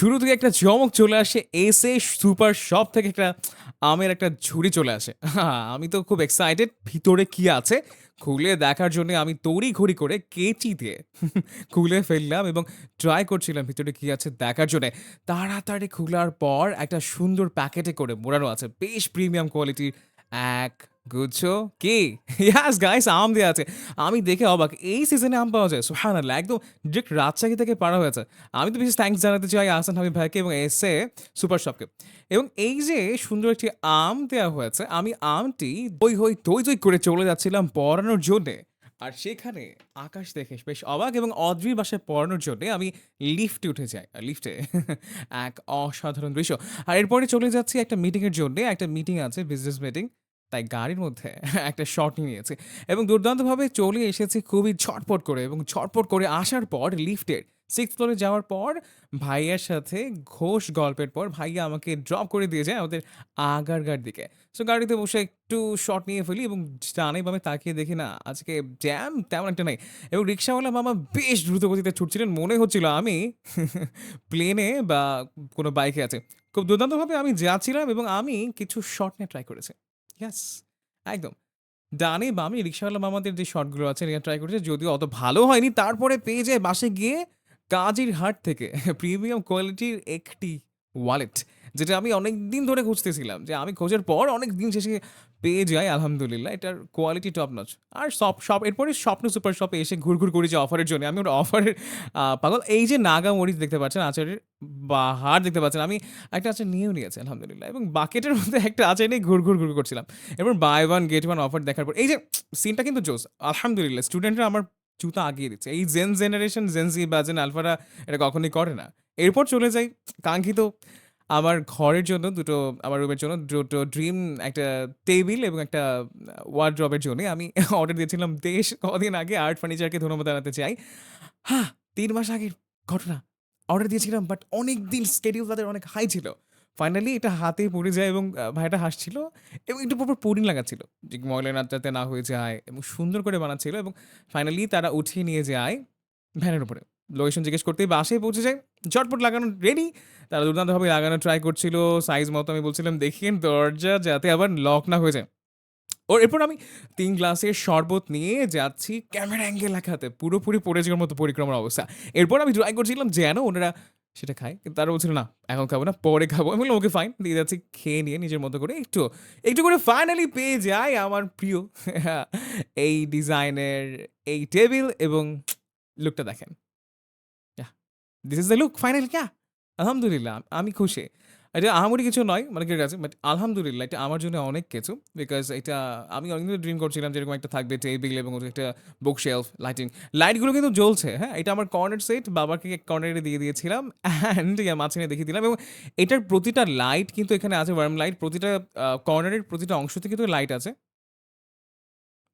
শুরু থেকে একটা চমক চলে আসে, এসে সুপার শপ থেকে একটা আমের একটা ঝুড়ি চলে আসে। আমি তো খুব এক্সাইটেড ভিতরে কি আছে? খুলে দেখার জন্য আমি তড়ি ঘড়ি করে কেচি দিয়ে খুলে ফেললাম এবং ট্রাই করছিলাম ভিতরে কি আছে দেখার জন্য। তাড়াতাড়ি খোলার পর একটা সুন্দর প্যাকেটে করে মোড়ানো আছে, বেশ প্রিমিয়াম কোয়ালিটির এক গুচ্ছ কি? ইয়াস গাইস আম দেওয়া আছে। আমি দেখে অবাক। এই সিজনে আম পাওয়া যায়। সোহান একদম ডিরেক্ট রাজশাহী থেকে পাড়া হয়েছে আমি তো বেশি থ্যাংকস জানাতে চাই আহসান হাবিব ভাইকে এবং এসে সুপার শপকে এবং এই যে সুন্দর একটি আম দেওয়া হয়েছে, আমি আমটি দই হই, দই দই করে চলে যাচ্ছিলাম পড়ানোর জন্যে। আর সেখানে আকাশ দেখে বেশ অবাক এবং অদ্রির বাসায় পড়ানোর জন্য আমি লিফটে উঠে যাই। লিফটে এক অসাধারণ দৃশ্য। আর এরপরে চলে যাচ্ছি একটা মিটিংয়ের জন্য। একটা মিটিং আছে বিজনেস মিটিং তাই গাড়ির মধ্যে একটা শট নিয়ে নিয়েছি এবং দুর্দান্তভাবে চলে এসেছি খুবই ঝটপট করে এবং ঝটপট করে আসার পর লিফটের সিক্স ফ্লোরে যাওয়ার পর ভাইয়ার সাথে ঘোষ গল্পের পর ভাইয়া আমাকে ড্রপ করে দিয়ে যায় আমাদের আগারগার দিকে। সো গাড়িতে বসে একটু শট নিয়ে ফেলি এবং ডানে বামে তাকিয়ে দেখি, না, আজকে জ্যাম তেমন একটা নাই। এবং রিক্সাওয়ালা মামা বেশ দ্রুত গতিতে ছুটছিলেন। মনে হচ্ছিল আমি প্লেনে বা কোনো বাইকে আছে। খুব দুর্দান্তভাবে আমি যাচ্ছিলাম এবং আমি কিছু শট নিয়ে ট্রাই করেছি। ইয়াস একদম। ডানে বামে রিক্সাওয়ালা মামাদের যে শর্টগুলো আছে এটা ট্রাই করেছে, যদিও অত ভালো হয়নি, তারপরে পেয়ে যায় বাসে গিয়ে কাজের হাট থেকে। প্রিমিয়াম কোয়ালিটির একটি ওয়ালেট যেটা আমি অনেক দিন ধরে খুঁজতেছিলাম যে আমি খোঁজার পর অনেক দিন শেষে পেয়ে যাই, আলহামদুলিল্লাহ। এটার কোয়ালিটি টপ নচ আর সব সব, এরপরে স্বপ্ন সুপার শপে এসে ঘুর ঘুরঘুর করেছি অফারের জন্য। আমি ওটা অফারের পাগল। এই যে নাগা মরিচ দেখতে পাচ্ছেন, আচারের বাহার দেখতে পাচ্ছেন, আমি একটা আচার নিয়েও নিয়েছি, আলহামদুলিল্লাহ। এবং বাকেটের মধ্যে একটা আচার নিয়ে ঘুর ঘুর ঘুর করছিলাম। এবার buy one get one offer দেখার পর, এই যে সিনটা কিন্তু জোস। আলহামদুলিল্লাহ স্টুডেন্টরা আমার জুতা আগিয়ে দিচ্ছে। এই জেন জেনারেশন জেনজি বা জেন আলফারা এটা কখনোই করে না। এরপর চলে যাই কাঙ্ক্ষিত আমার ঘরের জন্য দুটো, আমার রুমের জন্য দুটো ড্রিম একটা টেবিল এবং একটা ওয়ার্ড্রবের জন্য আমি অর্ডার দিয়েছিলাম বেশ কদিন আগে আর্ট ফার্নিচারকে ধন্যবাদ জানাতে চাই। হ্যাঁ তিন মাস আগের ঘটনা। অর্ডার দিয়েছিলাম বাট অনেক দিন স্কেডিউল তাদের অনেক হাই ছিল। ফাইনালি এটা হাতে পড়ে যায় এবং ভাইটা হাসছিল এবং একটু পর পুডিং লাগাচ্ছিল যে ময়লা না যাতে না হয়ে যায় এবং সুন্দর করে বানাচ্ছিল এবং ফাইনালি তারা উঠিয়ে নিয়ে যায় ভ্যানের উপরে। লোকেশন জিজ্ঞেস করতেই বাসায় পৌঁছে যায় ঝটপট লাগানো রেডি তারা দুর্দান্তভাবে লাগানো ট্রাই করছিল সাইজ মতো আমি বলছিলাম দেখিয়েন দরজা যাতে আবার লক না হয়ে যায়। ওর এরপর আমি তিন গ্লাসের শরবত নিয়ে যাচ্ছি ক্যামেরা অ্যাঙ্গেল লাগাতে পুরোপুরি পড়ে যাওয়ার মতো পরিক্রমার অবস্থা। এরপর আমি ট্রাই করছিলাম যেন ওনারা সেটা খায়, কিন্তু তারা বলছিল, না, এখন খাব না, পরে খাব। আমি বললাম, ওকে ফাইন দিয়ে যাচ্ছি, খেয়ে নিয়ে নিজের মতো করে একটু একটু করে ফাইনালি পেয়ে যায় আমার প্রিয়। এই ডিজাইনের এই টেবিল এবং লুকটা দেখেন। This is the look final ক্যা আলহামদুলিল্লাহ আমি খুশি। এটা আহামরি কিছু নয় মানে কি আছে বাট আলহামদুলিল্লাহ এটা আমার জন্য অনেক কিছু বিকজ এটা আমি অনেকদিন ড্রিম করছিলাম যেরকম একটা থাকবে টেবিল এবং একটা বুক শেলফ লাইটিং লাইটগুলো কিন্তু জ্বলছে হ্যাঁ? এটা আমার কর্নার সেট বাবাকে কর্নারে দিয়ে দিয়েছিলাম অ্যান্ড মাঝখানে দেখিয়ে দিলাম, এবং এটার প্রতিটা লাইট কিন্তু এখানে আছে ওয়ার্ম লাইট প্রতিটা কর্নারের প্রতিটা অংশতে কিন্তু লাইট আছে।